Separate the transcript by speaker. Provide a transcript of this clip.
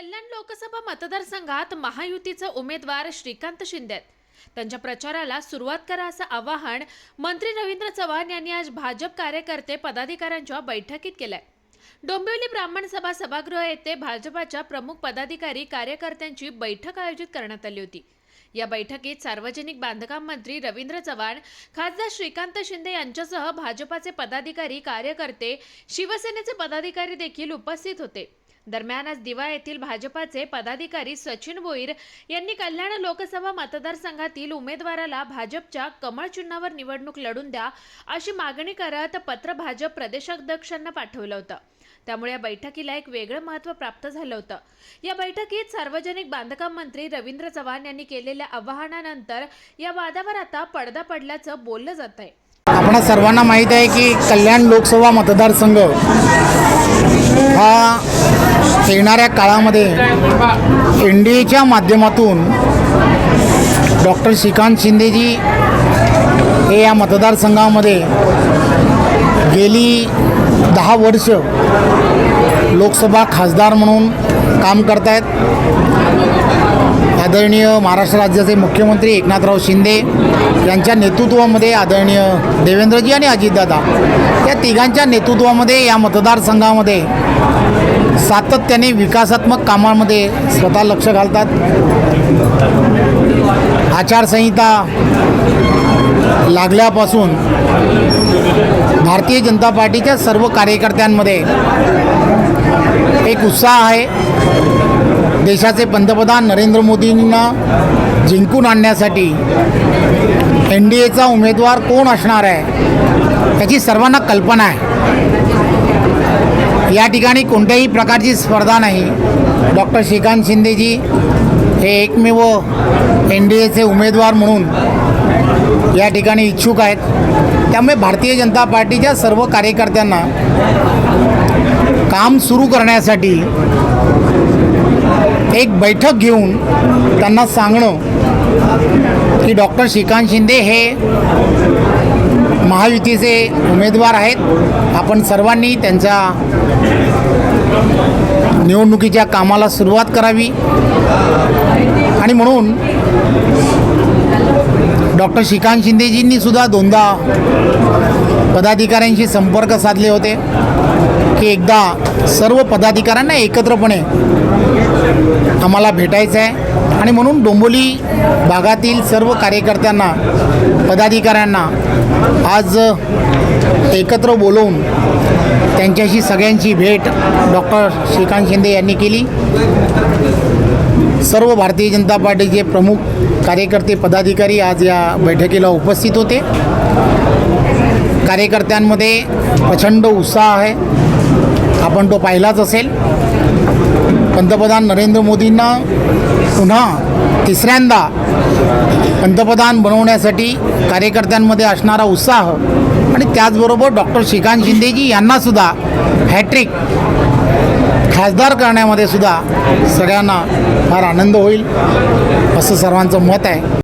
Speaker 1: कल्याण लोकसभा मतदारसंघात महायुतीचे उमेदवार श्रीकांत शिंदे आहेत. त्यांच्या प्रचाराला सुरुवात करा असं आवाहन मंत्री रवींद्र चव्हाण यांनी आज भाजप कार्यकर्ते पदाधिकाऱ्यांच्या बैठकीत केलंय. डोंबिवली ब्राह्मण सभा सभागृह येथे भाजपाच्या प्रमुख पदाधिकारी कार्यकर्त्यांची बैठक आयोजित करण्यात आली होती. या बैठकीत सार्वजनिक बांधकाम मंत्री रवींद्र चव्हाण खासदार श्रीकांत शिंदे यांच्यासह भाजपाचे पदाधिकारी कार्यकर्ते शिवसेनेचे पदाधिकारी देखील उपस्थित होते. दरम्यान आज दिवा येथील भाजपाचे पदाधिकारी सचिन बोईर यांनी कल्याण लोकसभा मतदारसंघातील उमेदवाराला भाजपच्या कमळ चिन्हावर निवडणूक लढून द्या अशी मागणी करत पत्र भाजप प्रदेशाध्यक्षांना पाठवलं होतं. त्यामुळे या बैठकीला एक वेगळं महत्त्व प्राप्त झालं होतं. या बैठकीत सार्वजनिक बांधकाम मंत्री रवींद्र चव्हाण यांनी केलेल्या आवाहनानंतर या वादावर आता पडदा पडल्याचं बोललं जात आहे
Speaker 2: आपणा सर्वांना माहीत आहे की कल्याण लोकसभा मतदारसंघ हा येणाऱ्या काळामध्ये एन डी एच्या माध्यमातून डॉक्टर श्रीकांत शिंदेजी हे या मतदारसंघामध्ये गेली दहा वर्ष लोकसभा खासदार म्हणून काम करत आहेत आदरणीय महाराष्ट्र राज्याचे मुख्यमंत्री एकनाथराव शिंदे यांच्या नेतृत्वामध्ये आदरणीय देवेंद्रजी आणि अजितदादा या तिघांच्या नेतृत्वामध्ये या मतदारसंघामध्ये सातत्याने विकासात्मक कामामध्ये स्वतः लक्ष घालतात. आचारसंहिता लागल्यापासून भारतीय जनता पार्टीच्या सर्व कार्यकर्त्यांमध्ये एक उत्साह आहे. देशाचे पंतप्रधान नरेंद्र मोदींना जिंकून आणण्यासाठी एन डी एचा उमेदवार कोण असणार आहे? त्याची सर्वांना कल्पना आहे. या ठिकाणी कोणत्याही प्रकारची स्पर्धा नाही. डॉक्टर श्रीकांत शिंदेजी हे एकमेव एन डी एचे उमेदवार म्हणून या ठिकाणी इच्छुक आहेत. त्यामुळे भारतीय जनता पार्टीच्या सर्व कार्यकर्त्यांना काम सुरू करण्यासाठी एक बैठक घेऊन त्यांना सांगणं की डॉक्टर श्रीकांत शिंदे हे महायुतीचे उमेदवार आहेत. आपण सर्वांनी त्यांच्या निवडणुकीच्या कामाला सुरुवात करावी. आणि म्हणून डॉक्टर श्रीकांत शिंदेजींनी सुद्धा दोनदा पदाधिकाऱ्यांशी संपर्क साधले होते. की एकदा सर्व पदाधिकाऱ्यांना एकत्रपणे आम्हाला भेटायचं आहे. आणि म्हणून डोंबोली भागातील सर्व कार्यकर्त्यांना पदाधिकाऱ्यांना आज एकत्र बोलवून त्यांच्याशी सगळ्यांची भेट डॉक्टर श्रीकांत शिंदे यांनी केली. सर्व भारतीय जनता पार्टीचे प्रमुख कार्यकर्ते पदाधिकारी आज या बैठकीला उपस्थित होते. कार्यकर्त्यांमध्ये प्रचंड उत्साह आहे. आपण तो पाहिलाच असेल. पंतप्रधान नरेंद्र मोदींना पुन्हा तिसऱ्यांदा पंतप्रधान बनवण्यासाठी कार्यकर्त्यांमध्ये असणारा उत्साह आणि त्याचबरोबर डॉक्टर श्रीकांत शिंदेजी यांनासुद्धा हॅट्रिक खासदार करण्यामध्ये सुद्धा सगळ्यांना फार आनंद होईल असं सर्वांचं मत आहे.